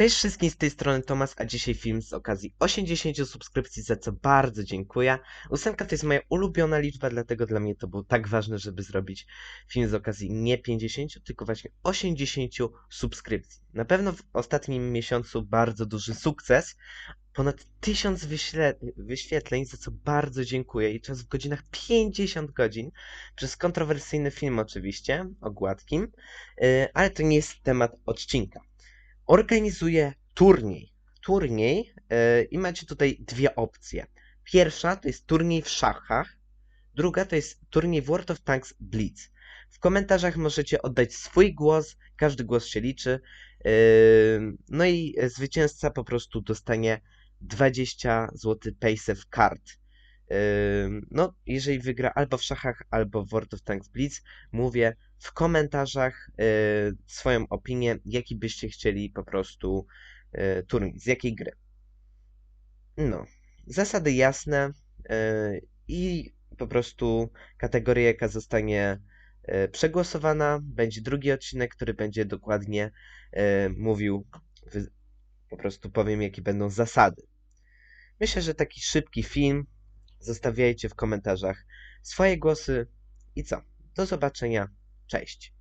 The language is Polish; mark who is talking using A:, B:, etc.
A: Cześć wszystkim z tej strony Tomas, a dzisiaj film z okazji 80 subskrypcji, za co bardzo dziękuję. Ósemka to jest moja ulubiona liczba, dlatego dla mnie to było tak ważne, żeby zrobić film z okazji nie 50, tylko właśnie 80 subskrypcji. Na pewno w ostatnim miesiącu bardzo duży sukces, ponad 1000 wyśle- wyświetleń, za co bardzo dziękuję i czas w godzinach 50 godzin, przez kontrowersyjny film oczywiście, o gładkim, yy, ale to nie jest temat odcinka organizuje turniej. Turniej yy, i macie tutaj dwie opcje. Pierwsza to jest turniej w szachach, druga to jest turniej World of Tanks Blitz. W komentarzach możecie oddać swój głos, każdy głos się liczy. Yy, no i zwycięzca po prostu dostanie 20 zł Paysafe Card. No, jeżeli wygra albo w szachach, albo w World of Tanks Blitz, mówię w komentarzach yy, swoją opinię, jaki byście chcieli po prostu yy, turniej, z jakiej gry. No, zasady jasne i po prostu kategoria, jaka zostanie przegłosowana, będzie drugi odcinek, który będzie dokładnie mówił, po prostu powiem, jakie będą zasady. Myślę, że taki szybki film, Zostawiajcie w komentarzach swoje głosy i co? Do zobaczenia. Cześć.